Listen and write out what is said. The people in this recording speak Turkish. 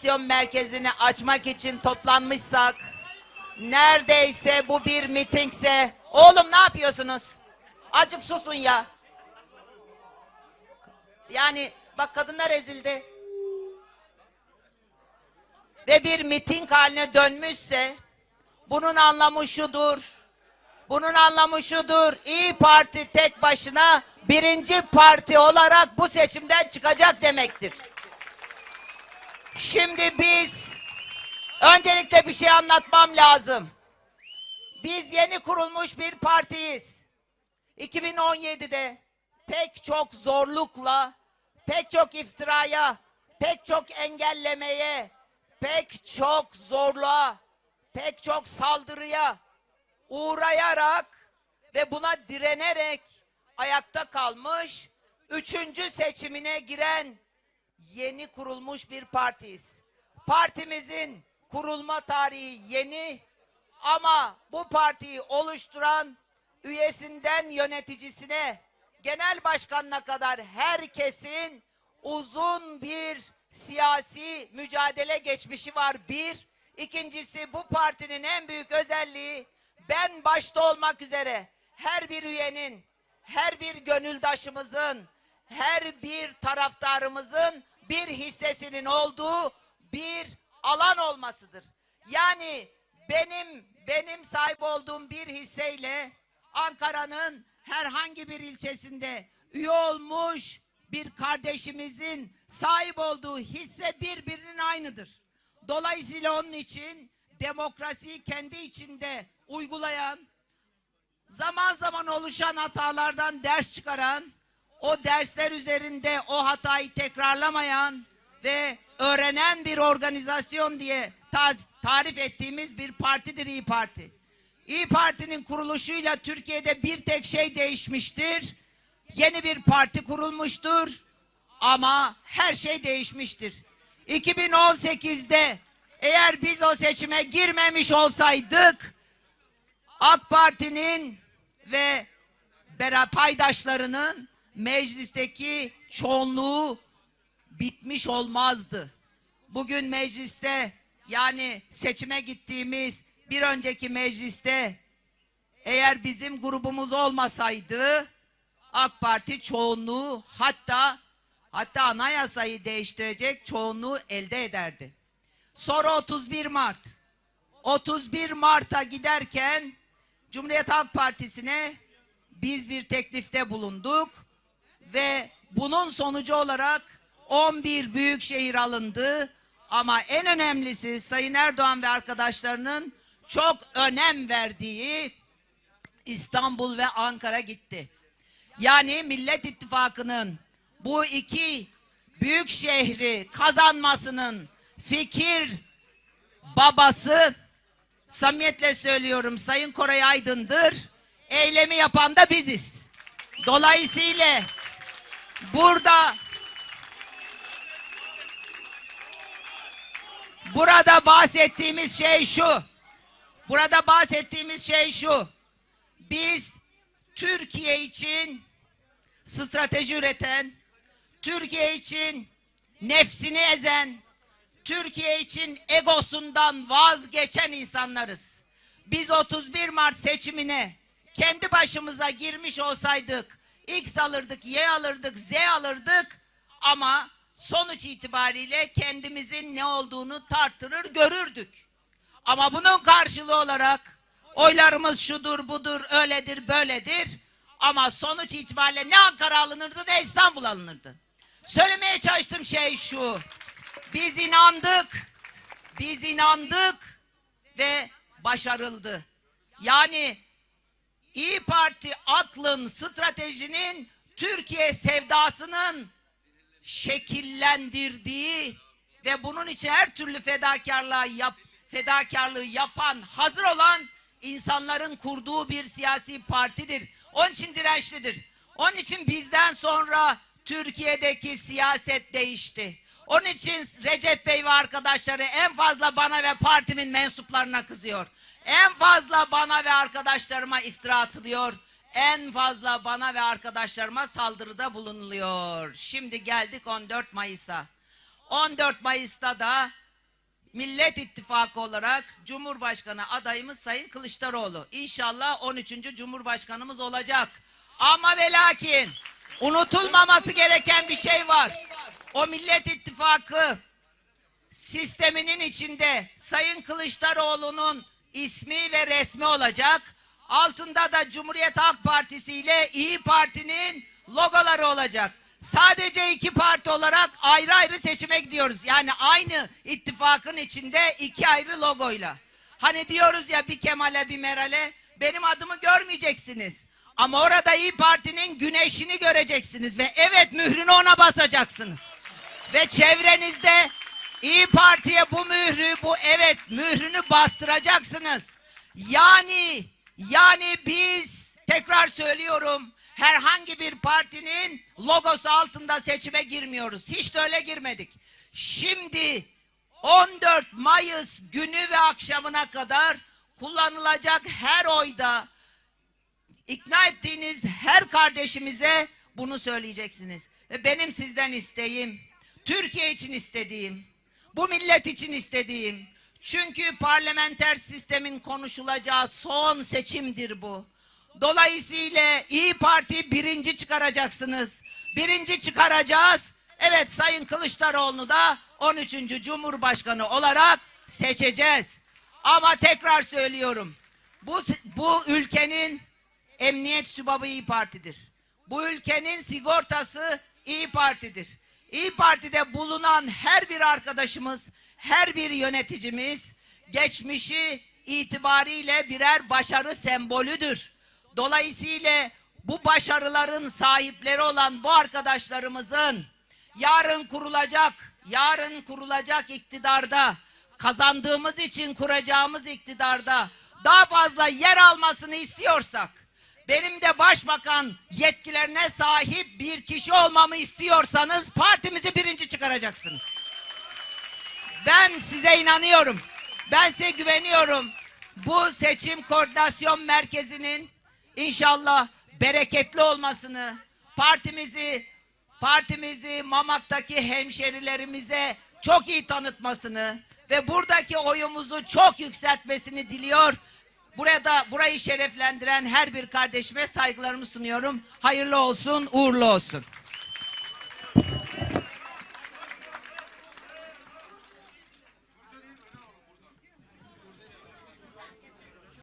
Aksiyon merkezini açmak için toplanmışsak neredeyse bu bir mitingse oğlum ne yapıyorsunuz? Acık susun ya. Yani bak kadınlar ezildi. Ve bir miting haline dönmüşse bunun anlamı şudur. Bunun anlamı şudur. İyi Parti tek başına birinci parti olarak bu seçimden çıkacak demektir. Şimdi biz öncelikle bir şey anlatmam lazım. Biz yeni kurulmuş bir partiyiz. 2017'de pek çok zorlukla, pek çok iftiraya, pek çok engellemeye, pek çok zorluğa, pek çok saldırıya uğrayarak ve buna direnerek ayakta kalmış, üçüncü seçimine giren yeni kurulmuş bir partiyiz. Partimizin kurulma tarihi yeni ama bu partiyi oluşturan üyesinden yöneticisine, genel başkanına kadar herkesin uzun bir siyasi mücadele geçmişi var bir. İkincisi bu partinin en büyük özelliği ben başta olmak üzere her bir üyenin, her bir gönüldaşımızın, her bir taraftarımızın bir hissesinin olduğu bir alan olmasıdır. Yani benim benim sahip olduğum bir hisseyle Ankara'nın herhangi bir ilçesinde üye olmuş bir kardeşimizin sahip olduğu hisse birbirinin aynıdır. Dolayısıyla onun için demokrasiyi kendi içinde uygulayan, zaman zaman oluşan hatalardan ders çıkaran, o dersler üzerinde o hatayı tekrarlamayan ve öğrenen bir organizasyon diye ta- tarif ettiğimiz bir partidir İyi Parti. İyi Parti'nin kuruluşuyla Türkiye'de bir tek şey değişmiştir. Yeni bir parti kurulmuştur ama her şey değişmiştir. 2018'de eğer biz o seçime girmemiş olsaydık AK Parti'nin ve paydaşlarının meclisteki çoğunluğu bitmiş olmazdı. Bugün mecliste yani seçime gittiğimiz bir önceki mecliste eğer bizim grubumuz olmasaydı AK Parti çoğunluğu hatta hatta anayasayı değiştirecek çoğunluğu elde ederdi. Sonra 31 Mart 31 Mart'a giderken Cumhuriyet Halk Partisi'ne biz bir teklifte bulunduk ve bunun sonucu olarak 11 büyük şehir alındı. Ama en önemlisi Sayın Erdoğan ve arkadaşlarının çok önem verdiği İstanbul ve Ankara gitti. Yani Millet İttifakı'nın bu iki büyük şehri kazanmasının fikir babası samimiyetle söylüyorum Sayın Koray Aydın'dır. Eylemi yapan da biziz. Dolayısıyla burada burada bahsettiğimiz şey şu. Burada bahsettiğimiz şey şu. Biz Türkiye için strateji üreten, Türkiye için nefsini ezen, Türkiye için egosundan vazgeçen insanlarız. Biz 31 Mart seçimine kendi başımıza girmiş olsaydık X alırdık, Y alırdık, Z alırdık ama sonuç itibariyle kendimizin ne olduğunu tartırır görürdük. Ama bunun karşılığı olarak oylarımız şudur, budur, öyledir, böyledir. Ama sonuç itibariyle ne Ankara alınırdı ne İstanbul alınırdı. Söylemeye çalıştığım şey şu. Biz inandık. Biz inandık ve başarıldı. Yani İyi Parti aklın, stratejinin Türkiye sevdasının şekillendirdiği ve bunun için her türlü fedakarlığı yap, fedakarlığı yapan, hazır olan insanların kurduğu bir siyasi partidir. Onun için dirençlidir. Onun için bizden sonra Türkiye'deki siyaset değişti. Onun için Recep Bey ve arkadaşları en fazla bana ve partimin mensuplarına kızıyor. En fazla bana ve arkadaşlarıma iftira atılıyor. En fazla bana ve arkadaşlarıma saldırıda bulunuluyor. Şimdi geldik 14 Mayıs'a. 14 Mayıs'ta da Millet İttifakı olarak Cumhurbaşkanı adayımız Sayın Kılıçdaroğlu. İnşallah 13. Cumhurbaşkanımız olacak. Ama ve lakin unutulmaması gereken bir şey var. O Millet İttifakı sisteminin içinde Sayın Kılıçdaroğlu'nun ismi ve resmi olacak. Altında da Cumhuriyet Halk Partisi ile İyi Parti'nin logoları olacak. Sadece iki parti olarak ayrı ayrı seçime gidiyoruz. Yani aynı ittifakın içinde iki ayrı logoyla. Hani diyoruz ya bir Kemal'e bir Meral'e benim adımı görmeyeceksiniz. Ama orada İyi Parti'nin güneşini göreceksiniz ve evet mührünü ona basacaksınız ve çevrenizde İyi Parti'ye bu mührü, bu evet mührünü bastıracaksınız. Yani, yani biz tekrar söylüyorum herhangi bir partinin logosu altında seçime girmiyoruz. Hiç de öyle girmedik. Şimdi 14 Mayıs günü ve akşamına kadar kullanılacak her oyda ikna ettiğiniz her kardeşimize bunu söyleyeceksiniz. Ve benim sizden isteğim, Türkiye için istediğim, bu millet için istediğim, çünkü parlamenter sistemin konuşulacağı son seçimdir bu. Dolayısıyla İyi Parti birinci çıkaracaksınız. Birinci çıkaracağız. Evet Sayın Kılıçdaroğlu'nu da 13. Cumhurbaşkanı olarak seçeceğiz. Ama tekrar söylüyorum. Bu, bu ülkenin Emniyet Sübabı İyi Parti'dir. Bu ülkenin sigortası İyi Parti'dir. İyi Parti'de bulunan her bir arkadaşımız, her bir yöneticimiz geçmişi itibariyle birer başarı sembolüdür. Dolayısıyla bu başarıların sahipleri olan bu arkadaşlarımızın yarın kurulacak, yarın kurulacak iktidarda kazandığımız için kuracağımız iktidarda daha fazla yer almasını istiyorsak benim de başbakan yetkilerine sahip bir kişi olmamı istiyorsanız partimizi birinci çıkaracaksınız. Ben size inanıyorum. Ben size güveniyorum. Bu seçim koordinasyon merkezinin inşallah bereketli olmasını, partimizi partimizi Mamak'taki hemşerilerimize çok iyi tanıtmasını ve buradaki oyumuzu çok yükseltmesini diliyor. Burada burayı şereflendiren her bir kardeşime saygılarımı sunuyorum. Hayırlı olsun, uğurlu olsun.